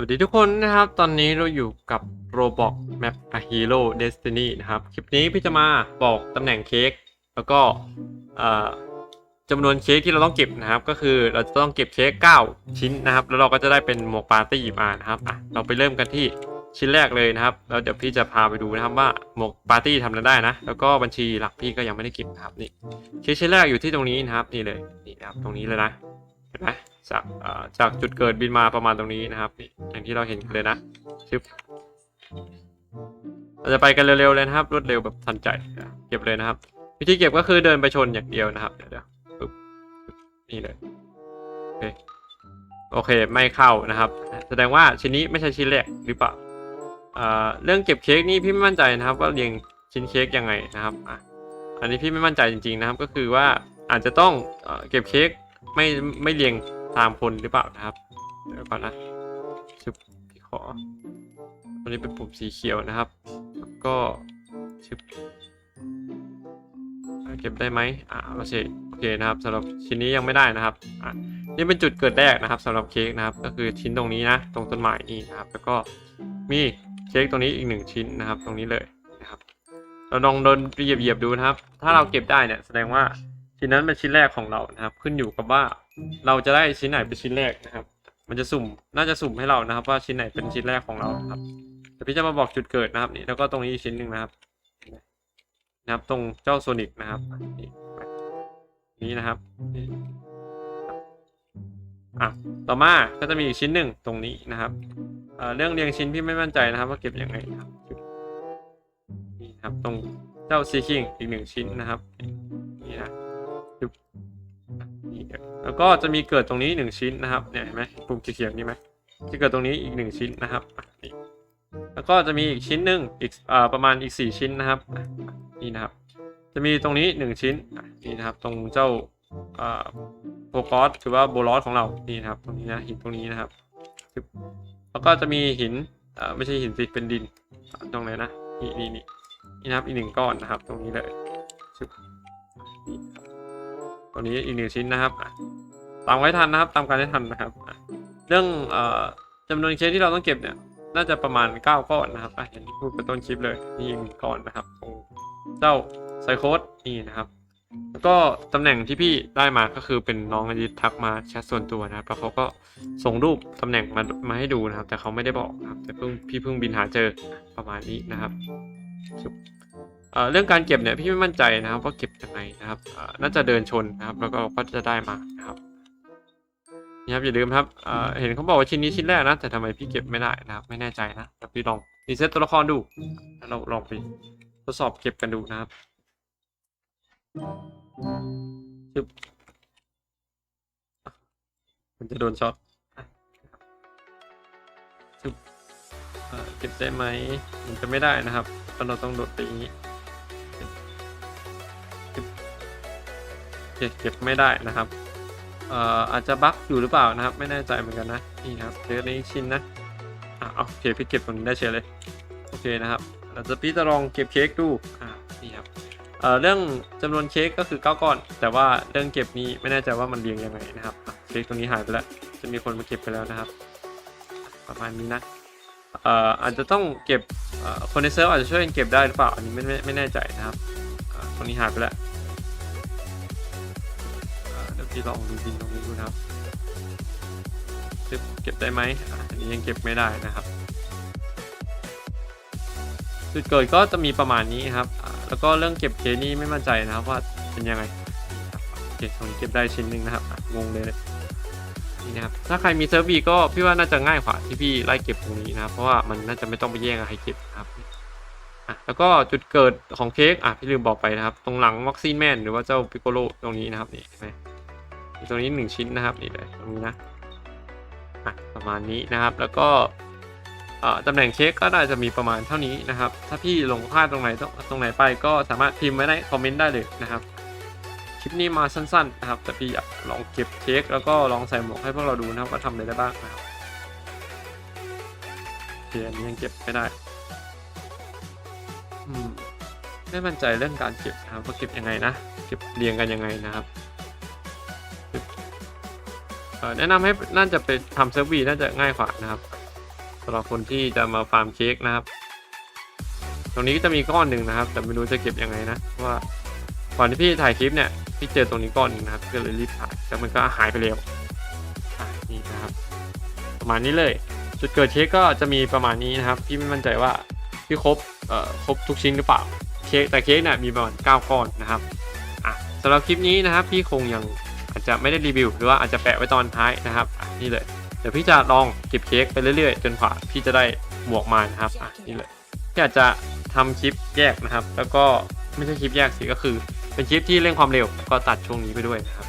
วัสดีทุกคนนะครับ ตอนนี้เราอยู่กับ Roblox Map a Hero Destiny นะครับ คลิปนี้พี่จะมาบอกตำแหน่งเค้ก แล้วก็จำนวนเค้กที่เราต้องเก็บนะครับ ก็คือเราจะต้องเก็บเค้ก 9 ชิ้นนะครับ แล้วเราก็จะได้เป็นหมวกปาร์ตี้มานะครับอะเราไปเริ่มกันที่ชิ้นแรกเลยนะครับ แล้วเดี๋ยวพี่จะพาไปดูนะครับว่าหมวกปาร์ตี้ทำได้นะ แล้วก็บัญชีหลักพี่ก็ยังไม่ได้เก็บนะครับ นี่เค้กชิ้นแรกอยู่ที่ตรงนี้นะครับ นี่เลย นี่นะครับ ตรงนี้เลยนะ เห็นไหม จากจากจุดเกิดบินมาประมาณตรงนี้นะครับ อย่างที่เราเห็นเลยนะชึบเราจะไปกันเร็วๆเลยนะครับ รวดเร็วแบบทันใจ เก็บเลยนะครับ วิธีเก็บก็คือเดินไปชนอย่างเดียวนะครับ เดี๋ยวปึ๊บนี่เลยโอเคโอเคไม่เข้านะครับ แสดงว่าชิ้นนี้ไม่ใช่ชิ้นแรกหรือเปล่าเรื่องเก็บเค้กนี่พี่ไม่มั่นใจนะครับ ว่าเรียงชิ้นเค้กยังไงนะครับอะอันนี้พี่ไม่มั่นใจจริง ๆนะครับ ก็คือว่าอาจจะต้องเอ่อเก็บเค้กไม่ไม่เรียง ตามคนหรือเปล่านะครับเดี๋ยวก่อนนะชึบพี่ขอตัวนี้เป็นปุ่มสีเขียวนะครับแล้วก็ชึบเก็บได้ไหมอ่าโอเคโอเคนะครับสำหรับชิ้นนี้ยังไม่ได้นะครับอ่านี่เป็นจุดเกิดแรกนะครับสำหรับเค้กนะครับ ก็คือชิ้นตรงนี้นะ ตรงต้นไม้นี่นะครับ แล้วก็มีเค้กตรงนี้อีกหนึ่งชิ้นนะครับ ตรงนี้เลยนะครับเราลองเดินเหยียบๆดูนะครับ ถ้าเราเก็บได้เนี่ยแสดงว่าชิ้นนั้นเป็นชิ้นแรกของเรานะครับ ขึ้นอยู่กับว่า เราจะได้ชิ้นไหนเป็นชิ้นแรกนะครับ มันจะสุ่มน่าจะสุ่มให้เรานะครับ ว่าชิ้นไหนเป็นชิ้นแรกของเราครับแต่พี่จะมาบอกจุดเกิดนะครับนี่แล้วก็ตรงนี้ชิ้นหนึ่งนะครับ นะครับ ตรงเจ้าโซนิกนะครับนี่นะครับอะต่อมาก็จะมีอีกชิ้นหนึ่งตรงนี้นะครับเเรื่องเรียงชิ้นพี่ไม่มั่นใจนะครับ ว่าเก็บยังไงนะครับนี่ครับตรงเจ้าซีคิงอีกหนึ่งชิ้นนะครับ นี่นะ แล้วก็จะมีเกิดตรงนี้หนึ่งชิ้นนะครับเนี่ยเห็นไหมปุ่มเขียวๆนี่ไหมจะเกิดตรงนี้อีกหนึ่งชิ้นนะครับนี่แล้วก็จะมีอีกชิ้นหนึ่งอีกอ่าประมาณอีกสี่ชิ้นนะครับนี่นะครับ จะมีตรงนี้หนึ่งชิ้นนี่นะครับ ตรงเจ้าอ่าโฟกัสหรือว่าโบลอสของเรานี่นะครับตรงนี้นะหินตรงนี้นะครับแล้วก็จะมีหินอ่าไม่ใช่หินสิเป็นดินตรงไหนนะนี่นี่นี่นี่นะครับอีกหนึ่งก้อนนะครับ ตรงนี้เลยจึ๊บนี่ครับตัวนี้อีกหนึ่งชิ้นนะครับ ตามไว้ทันนะครับ ตามการได้ทันนะครับ เรื่องเอ่อจำนวนเคสที่เราต้องเก็บเนี่ย น่าจะประมาณ 9 ก้อนนะครับอะอย่างที่พูดไปต้นคลิปเลยนี่ก่อนนะครับตรงเจ้าไซโคดนี่นะครับ แล้วก็ตำแหน่งที่พี่ได้มาก็คือเป็นน้องอดิตทักมาแชทส่วนตัวนะครับแล้วเขาก็ส่งรูปตำแหน่งมามาให้ดูนะครับ แต่เขาไม่ได้บอกนะครับแต่เพิ่งพี่เพิ่งบินหาเจอประมาณนี้นะครับเรื่องการเก็บเนี่ยพี่ไม่มั่นใจนะครับว่าเก็บยังไงนะครับน่าจะเดินชนนะครับ แล้วก็ก็จะได้มานะครับ นี่ครับอย่าลืมครับเอ่อเห็นเขาบอกว่าชิ้นนี้ชิ้นแรกนะ แต่ทำไมพี่เก็บไม่ได้นะครับ ไม่แน่ใจนะเดี๋ยวพี่ลองรีเซ็ตตัวละครดูแล้วเราลองไปทดสอบเก็บกันดูนะครับชึบอะมันจะโดนช็อตอะชึบเอ่อเก็บได้ไหมมันจะไม่ได้นะครับเพราะเราต้องโดดไปอย่างนี้เก็บเก็บไม่ได้นะครับเอ่ออาจจะบั๊กอยู่หรือเปล่านะครับ ไม่แน่ใจเหมือนกันนะนี่ครับเจอในชิ้นนะอะเอาโอเคพี่เก็บตรงนี้ได้เฉยเลยโอเคนะครับเราจะพี่จะลองเก็บเค้กดูอ่านี่ครับเอ่อเรื่องจำนวนเค้กก็คือ9ก้อน แต่ว่าเรื่องเก็บนี้ไม่แน่ใจว่ามันเรียงยังไงนะครับเค้กตรงนี้หายไปแล้ว จะมีคนมาเก็บไปแล้วนะครับ ประมาณนี้นะเอ่ออาจจะต้องเก็บเอ่อคนในเซิร์ฟอาจจะช่วยกันเก็บได้หรือเปล่าอันนี้ไม่ไม่ไม่แน่ใจนะครับตรงนี้หายไปแล้ว อ่าเดี๋ยวพี่ลองดูดินตรงนี้ดูนะครับเก็บเก็บได้ไหมอันนี้ยังเก็บไม่ได้นะครับ จุดเกิดก็จะมีประมาณนี้ครับ แล้วก็เรื่องเก็บเคนี่ไม่มั่นใจนะครับว่าเป็นยังไงนะครับโอเคตรงนี้เก็บได้ชิ้นหนึ่งนะครับงงเลยนี่นะครับถ้าใครมีเซิร์ฟบีก็พี่ว่าน่าจะง่ายกว่าที่พี่ไล่เก็บตรงนี้นะครับเพราะว่ามันน่าจะไม่ต้องไปแย่งใครเก็บนะครับอะแล้วก็จุดเกิดของเค้กอะพี่ลืมบอกไปนะครับ ตรงหลังวัคซีนแมนหรือว่าเจ้าปิโกโลตรงนี้นะครับนี่เห็นไหม ตรงนี้หนึ่งชิ้นนะครับนี่เลยตรงนี้นะประมาณนี้นะครับ แล้วก็ตำแหน่งเค้กก็น่าจะมีประมาณเท่านี้นะครับ ถ้าพี่หลงพลาดตรงไหนตรงตรงไหนไปก็สามารถพิมพ์ไว้ในคอมเมนต์ได้เลยนะครับ คลิปนี้มาสั้นๆนะครับ แต่พี่อยากลองเก็บเค้กแล้วก็ลองใส่หมวกให้พวกเราดูนะครับว่าทำอะไรได้บ้างนะครับเคอันนี้ยังเก็บไม่ได้ อืม ไม่มั่นใจเรื่องการเก็บนะครับว่าเก็บยังไงนะ เก็บเรียงกันยังไงนะครับ แนะนำให้น่าจะไปทำเซิร์ฟวีน่าจะง่ายกว่านะครับสำหรับคนที่จะมาฟาร์มเค้กนะครับ ตรงนี้ก็จะมีก้อนหนึ่งนะครับ แต่ไม่รู้จะเก็บยังไงนะว่าก่อนที่พี่ถ่ายคลิปเนี่ยพี่เจอตรงนี้ก้อนหนึ่งนะครับก็เลยรีบถ่ายแล้วมันก็หายไปเร็วนี่นะครับ ประมาณนี้เลย จุดเกิดเค้กก็จะมีประมาณนี้นะครับพี่ไม่มั่นใจว่าพี่ครบเอ่อครบทุกชิ้นหรือเปล่าเค้กแต่เค้กเนี่ยมีประมาณ9ก้อนนะครับอะสำหรับคลิปนี้นะครับพี่คงยัง จจะไม่ได้รีวิว หรือว่าอาจจะแปะไว้ตอนท้ายนะครับอะนี่เลยเดี๋ยวพี่จะลองเก็บเค้กไปเรื่อยๆ จนกว่าพี่จะได้หมวกมานะครับอะนี่เลยพี่อาจจะทำคลิปแยกนะครับ แล้วก็ไม่ใช่คลิปแยกสิก็คือ เป็นคลิปที่เร่งความเร็วแล้วก็ตัดช่วงนี้ไปด้วยนะครับ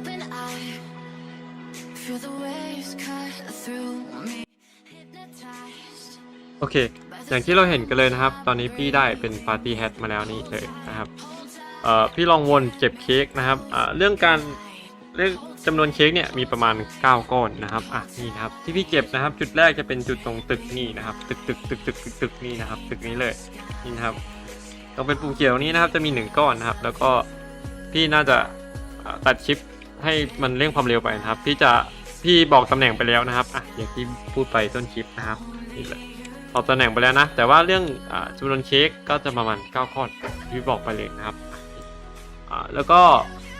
Open eye, feel the waves cut through me. Hypnotized โอเค อย่างที่เราเห็นกันเลยนะครับ ตอนนี้พี่ได้เป็นปาร์ตี้แฮทมาแล้วนี่เลยนะครับ เอ่อ พี่ลองวนเก็บเค้กนะครับ อ่า เรื่องการเรื่องจำนวนเค้กเนี่ยมีประมาณ 9 ก้อนนะครับ อะ นี่นะครับ ที่พี่เก็บนะครับ จุดแรกจะเป็นจุดตรงตึกนี่นะครับ ตึกตึกตึกตึกตึกตึกนี่นะครับ ตึกนี้เลย นี่นะครับ ตรงเป็นปุ่มเขียวนี้นะครับ จะมี 1 ก้อนนะครับ แล้วก็พี่น่าจะอ่าตัดชิป ให้มันเร่งความเร็วไปนะครับ พี่จะพี่บอกตำแหน่งไปแล้วนะครับอะอย่างที่พูดไปต้นคลิปนะครับนี่เลยตอบตำแหน่งไปแล้วนะ แต่ว่าเรื่องอาจำนวนเค้กก็จะประมาณ9ก้อนที่บอกไปเลยนะครับอ่าแล้วก็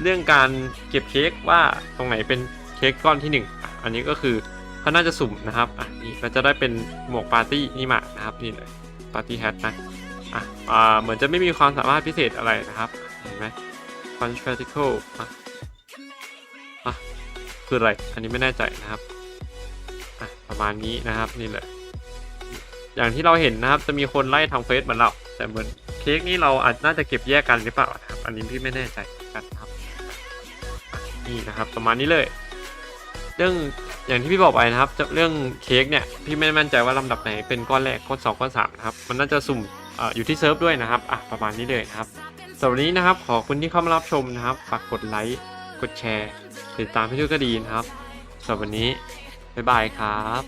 เรื่องการเก็บเค้กว่าตรงไหนเป็นเค้กก้อนที่1อะอันนี้ก็คือเขาน่าจะสุ่มนะครับอะนี่ก็จะได้เป็นหมวกปาร์ตี้นี่มานะครับนี่เลยปาร์ตี้แฮทนะอะอ่าเหมือนจะไม่มีความสามารถพิเศษอะไรนะครับเห็นไหม punch particle อะ อะคืออะไร อันนี้ไม่แน่ใจนะครับอะประมาณนี้นะครับนี่เลยอย่างที่เราเห็นนะครับจะมีคนไล่ทางเฟซเหมือนเราแต่เหมือนเค้กนี่เราอาจน่าจะเก็บแยกกันหรือเปล่านะครับ อันนี้พี่ไม่แน่ใจนกันนะครับนี่นะครับ ประมาณนี้เลย เรื่องอย่างที่พี่บอกไปนะครับเรื่องเค้กเนี่ยพี่ไม่มั่นใจว่าลำดับไหนเป็นก้อนแรกก้อนสองก้อนสามนะครับมันน่าจะสุ่มออยู่ที่เซิร์ฟด้วยนะครับอะประมาณนี้เลยนะครับสำหรับวันนี้นะครับ ขอบคุณที่เข้ามารับชมนะครับฝากกดไลค์ กดแชร์ ติดตามพี่ด้วยก็ดีนะครับสำหรับวันนี้ บ๊ายบายครับ